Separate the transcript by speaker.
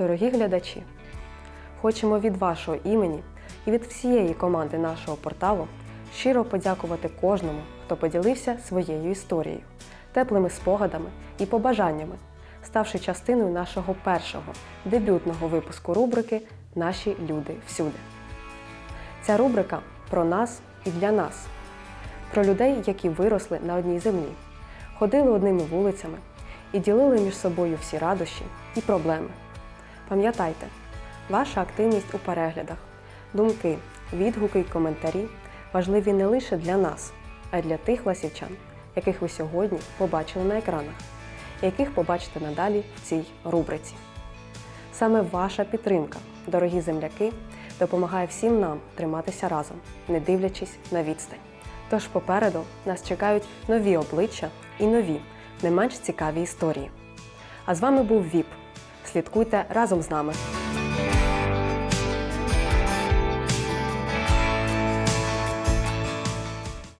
Speaker 1: Дорогі глядачі, хочемо від вашого імені і від всієї команди нашого порталу щиро подякувати кожному, хто поділився своєю історією, теплими спогадами і побажаннями, ставши частиною нашого першого дебютного випуску рубрики Наші люди всюди. Ця рубрика про нас і для нас, про людей, які виросли на одній землі, ходили одними вулицями і ділили між собою всі радощі і проблеми. Пам'ятайте, ваша активність у переглядах, думки, відгуки й коментарі важливі не лише для нас, а й для тих ласівчан, яких ви сьогодні побачили на екранах, яких побачите надалі в цій рубриці. Саме ваша підтримка, дорогі земляки, допомагає всім нам триматися разом, не дивлячись на відстань. Тож попереду нас чекають нові обличчя і нові, не менш цікаві історії. А з вами був ВІП. Слідкуйте разом з нами.